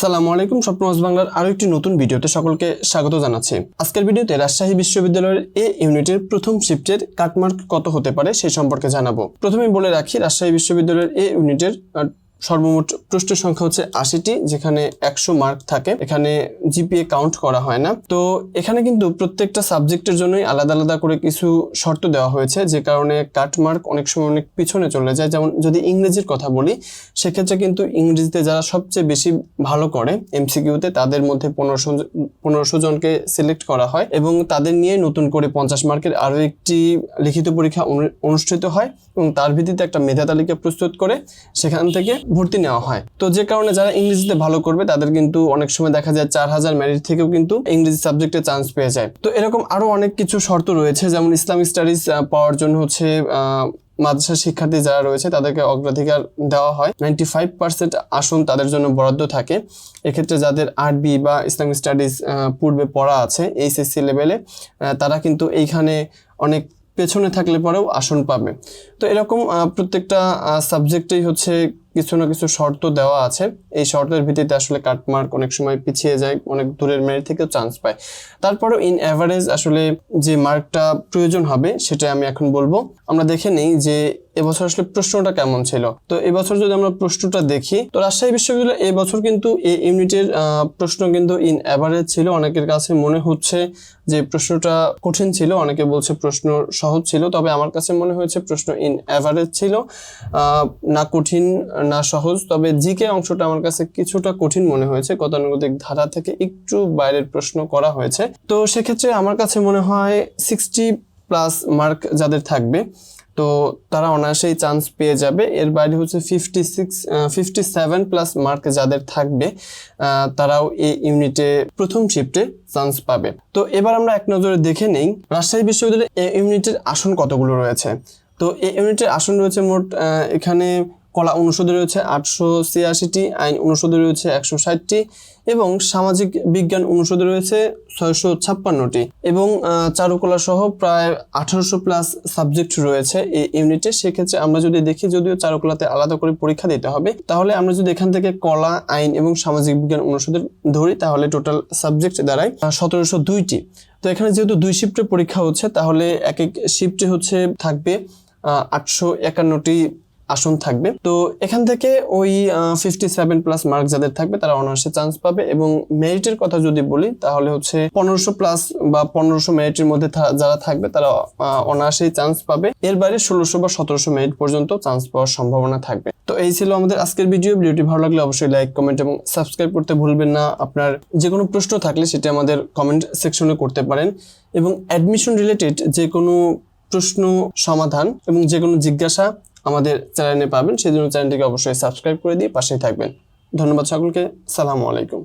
সালামু আলাইকুম স্বপ্নমাস বাংলার আরও একটি নতুন ভিডিওতে সকলকে স্বাগত জানাচ্ছি। আজকের ভিডিওতে রাজশাহী বিশ্ববিদ্যালয়ের এ ইউনিটের প্রথম শিফটের কাটমার্ক কত হতে পারে সেই সম্পর্কে জানাব। প্রথমে বলে রাখি, রাজশাহী বিশ্ববিদ্যালয়ের এ ইউনিটের সর্বমোট প্রশ্নের সংখ্যা হচ্ছে আশিটি, যেখানে একশো মার্ক থাকে। এখানে জিপিএ কাউন্ট করা হয় না। তো এখানে কিন্তু প্রত্যেকটা সাবজেক্টের জন্যই আলাদা আলাদা করে কিছু শর্ত দেওয়া হয়েছে, যে কারণে কাট মার্ক অনেক সময় অনেক পিছনে চলে যায়। যেমন যদি ইংরেজির কথা বলি, সেক্ষেত্রে কিন্তু ইংরেজিতে যারা সবচেয়ে বেশি ভালো করে এমসিকিউতে তাদের মধ্যে পনেরোশো পনেরোশো জনকে সিলেক্ট করা হয় এবং তাদের নিয়ে নতুন করে পঞ্চাশ মার্কের আরও একটি লিখিত পরীক্ষা অনু- অনুষ্ঠিত হয় এবং তার ভিত্তিতে একটা মেধা তালিকা প্রস্তুত করে সেখান থেকে ভর্তি নেওয়া হয়। তো যে কারণে যারা ইংরেজিতে ভালো করবে, তাদের কিন্তু অনেক সময় দেখা যায় চার হাজার মেরিট থেকেও কিন্তু ইংরেজি সাবজেক্টে চান্স পেয়ে যায়। তো এরকম আরও অনেক কিছু শর্ত রয়েছে, যেমন ইসলামিক স্টাডিজ পাওয়ার জন্য হচ্ছে মাদ্রাসা শিক্ষার্থী যারা রয়েছে, তাদেরকে অগ্রাধিকার দেওয়া হয়। নাইনটি ফাইভ পার্সেন্ট আসন তাদের জন্য বরাদ্দ থাকে। এক্ষেত্রে যাদের আরবি বা ইসলামিক স্টাডিজ পূর্বে পড়া আছে এইচএসসি লেভেলে তারা কিন্তু এইখানে অনেক পেছনে থাকলে পরেও আসন পাবে। তো এরকম প্রত্যেকটা সাবজেক্টেই হচ্ছে কিছু না কিছু শর্ত দেওয়া আছে। এই শর্তের ভিত্তিতে আসলে কাটমার্ক অনেক সময় পিছিয়ে যায়, অনেক দূরের মেরিট থেকেও চান্স পায়। তারপরেও ইন অ্যাভারেজ আসলে যে মার্কটা প্রয়োজন হবে সেটা আমি এখন বলব। আমরা দেখে নিই যে এবছর আসলে প্রশ্নটা কেমন ছিল? তো এবছর যদি আমরা প্রশ্নটা দেখি, তো রাজশাহী বিশ্ববিদ্যালয় এবছর কিন্তু এই ইউনিটের প্রশ্ন কিন্তু ইন অ্যাভারেজ ছিল। অনেকের কাছে মনে হচ্ছে যে প্রশ্নটা কঠিন ছিল, অনেকে বলছে প্রশ্ন সহজ ছিল, তবে আমার কাছে মনে হয়েছে প্রশ্ন ইন অ্যাভারেজ ছিল। না কঠিন, না সহজ, তবে জিকে অংশটা আমার কাছে কিছুটা কঠিন মনে হয়েছে। গতানুগতিক ধারা থেকে একটু বাইরের প্রশ্ন করা হয়েছে। তো সেক্ষেত্রে আমার কাছে মনে হয় সিক্সটি প্লাস মার্ক যাদের থাকবে, তো তারা অনায়াসেই চান্স পেয়ে যাবে। এর বাইরে হচ্ছে fifty six fifty seven plus mark যাদের থাকবে তারাও এই ইউনিটে প্রথম শিফটে চান্স পাবে। তো এবার আমরা এক নজরে দেখে নেই, রাজশাহী বিশ্ববিদ্যালয়ে এ ইউনিটের আসন কতগুলো রয়েছে? তো এই ইউনিটের আসন রয়েছে মোট এখানে কলা অনুষদে রয়েছে আটশো ছিয়াশিটি, আইন অনুষদে রয়েছে একশো ষাটটি এবং সামাজিক বিজ্ঞান অনুষদে রয়েছে ছয়শো ছাপ্পান্নটি এবং চারুকলা সহ প্রায় আঠারোশো প্লাস সাবজেক্ট রয়েছে এই ইউনিটে। সেক্ষেত্রে আমরা যদি দেখি, যদিও চারুকলাতে আলাদা করে পরীক্ষা দিতে হবে, তাহলে আমরা যদি এখান থেকে কলা, আইন এবং সামাজিক বিজ্ঞান অনুষদের ধরি, তাহলে টোটাল সাবজেক্ট দাঁড়ায় সতেরোশো দুইটি। তো এখানে যেহেতু দুই শিফটে পরীক্ষা হচ্ছে, তাহলে এক এক শিফটে হচ্ছে থাকবে আটশো একান্নটি আসন থাকবে। তো এখান থেকে ওই ফিফটি সেভেন প্লাস মার্ক যাদের থাকবে, তারা অনার্সে চান্স পাবে এবং মেরিটের কথা যদি বলি, তাহলে হচ্ছে পনেরোশো প্লাস বা পনেরোশো মেরিটের মধ্যে যারা থাকবে, তারা অনার্সেই চান্স পাবে। এর বাইরে ষোলোশো বা সতেরোশো মেরিট পর্যন্ত চান্স পাওয়ার সম্ভাবনা থাকবে। তো এই ছিল আমাদের আজকের ভিডিও ভিডিওটি ভালো লাগলে অবশ্যই লাইক কমেন্ট এবং সাবস্ক্রাইব করতে ভুলবেন না। আপনার যে কোনো প্রশ্ন থাকলে সেটা আমাদের কমেন্ট সেকশনে করতে পারেন। এবং অ্যাডমিশন রিলেটেড যে কোনো প্রশ্ন সমাধান এবং যে কোনো জিজ্ঞাসা আমাদের চ্যানেলে পাবেন, সেজন্য চ্যানেলটিকে অবশ্যই সাবস্ক্রাইব করে দিয়ে পাশেই থাকবেন। ধন্যবাদ সকলকে, সালামু আলাইকুম।